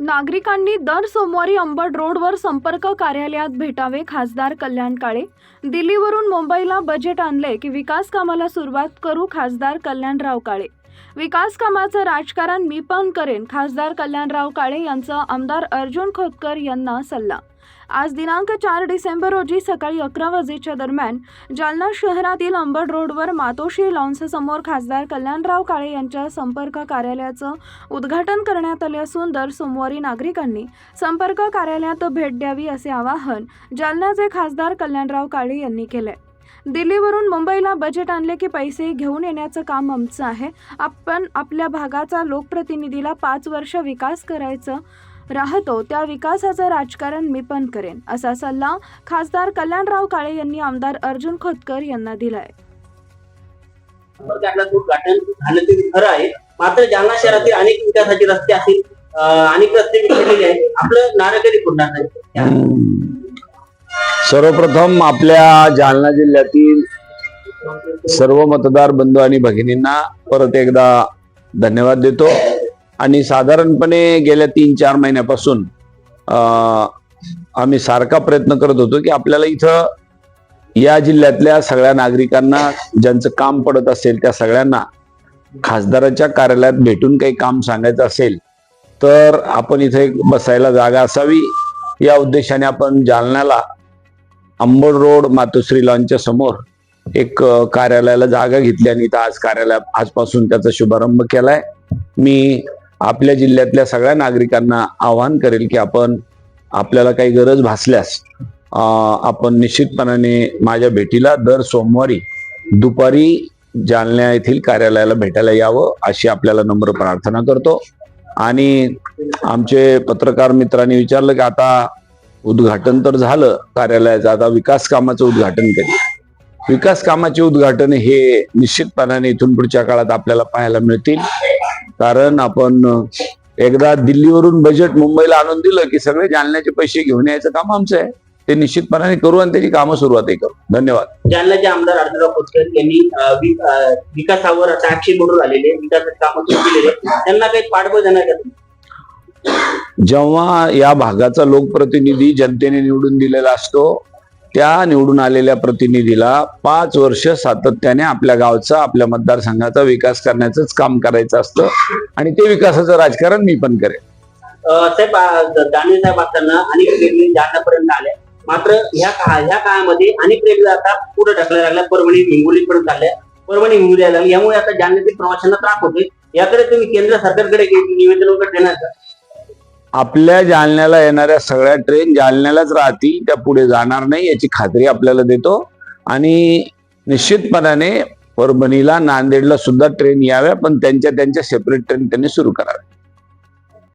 नागरिकांनी दर सोमवारी अंबड रोडवर संपर्क कार्यालयात भेटावे खासदार कल्याण काळे. दिल्लीवरून मुंबईला बजेट आणले की विकास कामाला सुरुवात करू खासदार कल्याणराव काळे. विकास कामाचं राजकारण मी पण करेन खासदार कल्याणराव काळे यांचा आमदार अर्जुन खोतकर यांना सल्ला. आज दिनांक चार डिसेंबर रोजी सकाळी अकरा वाजेच्या दरम्यान जालना शहरातील अंबड रोडवर मातोश्री लॉन्ससमोर खासदार कल्याणराव काळे यांच्या संपर्क कार्यालयाचं उद्घाटन करण्यात आले असून दर सोमवारी नागरिकांनी संपर्क कार्यालयात भेट द्यावी असे आवाहन जालन्याचे खासदार कल्याणराव काळे यांनी केले दिल्लीवरून मुंबईला बजेट आणले की पैसे घेऊन येण्याचं काम आमचं आहे. आपण आपल्या भागाचा लोकप्रतिनिधीला पाच वर्ष विकास करायचं राहतो त्या विकासाचं राजकारण मी पण करेन असा सल्ला खासदार कल्याणराव काळे यांनी आमदार अर्जुन खोतकर यांना दिलाय. संपर्कातलं उद्घाटन झालं ते खरं आहे. मात्र जालना शहरातील अनेक विकासाचे रस्ते असतील अनेक रस्ते विखरलेले आहेत. आपलं नारळ कधी फुटणार नाही सर्वप्रथम आपल्या जालना जिल्ह्यातील सर्व मतदार बंधू आणि भगिनींना परत एकदा धन्यवाद देतो. आणि साधारणपणे गेल्या तीन चार महिन्यापासून आम्ही सारखा प्रयत्न करत होतो की आपल्याला इथं या जिल्ह्यातल्या सगळ्या नागरिकांना ज्यांचं काम पडत असेल त्या सगळ्यांना खासदाराच्या कार्यालयात भेटून काही काम सांगायचं असेल तर आपण इथे एक बसायला जागा असावी. या उद्देशाने आपण जालन्याला अंबड रोड मातोश्री लॉनच्या समोर एक कार्यालयाला जागा घेतली आणि इथं आज कार्यालय आजपासून त्याचा शुभारंभ केलाय. मी आपल्या जिल्ह्यातल्या सगळ्या नागरिकांना आवाहन करेल की आपण आपल्याला काही गरज भासल्यास आपण निश्चितपणाने माझ्या भेटीला दर सोमवारी दुपारी जालन्या येथील कार्यालयाला भेटायला यावं अशी आपल्याला नम्र प्रार्थना करतो. आणि आमचे पत्रकार मित्रांनी विचारलं की आता उद्घाटन तर झालं कार्यालयाचं आता विकास कामाचं उद्घाटन करी. विकास कामाचे उद्घाटन हे निश्चितपणाने इथून पुढच्या काळात आपल्याला पाहायला मिळतील. कारण आपण एकदा दिल्लीवरून बजेट मुंबईला आणून दिलं की सगळे जालन्याचे पैसे घेऊन यायचं काम आमचं आहे. ते निश्चितपणाने करू आणि त्याची कामं सुरुवातही करू. धन्यवाद. जालन्याचे आमदार अर्जुनराव खोतकर यांनी विकासावर आता आक्षेप बोलून आलेले विकासाचे कामं सुरू केलेले त्यांना काही पाठबळ देणार का जेव्हा या भागाचा लोकप्रतिनिधी जनतेने निवडून दिलेला असतो त्या निवडून आलेल्या प्रतिनिधीला पाच वर्ष सातत्याने आपल्या गावचा आपल्या मतदारसंघाचा विकास करण्याचंच काम करायचं असतं आणि ते विकासाचं राजकारण मी पण करेन. साहेब दानवे साहेब असताना अनेक रेल्वे जाण्यापर्यंत आल्या मात्र ह्या काळ ह्या काळामध्ये अनेक रेल्वे आता पुढे ढकलायला लागल्या. परभणी हिंगोलीपर्यंत आल्या परभणी हिंगोली आल्या यामुळे आता जालन्यातील प्रवाशांना त्रास होतोय. याकडे तुम्ही केंद्र सरकारकडे निवेदन वगैरे देणार का? आपल्या जालन्याला येणाऱ्या सगळ्या ट्रेन जालन्यालाच राहतील त्या पुढे जाणार नाही याची खात्री आपल्याला देतो. आणि निश्चितपणाने परभणीला नांदेडला सुद्धा ट्रेन याव्या पण त्यांच्या त्यांच्या सेपरेट ट्रेन त्यांनी सुरू कराव्या.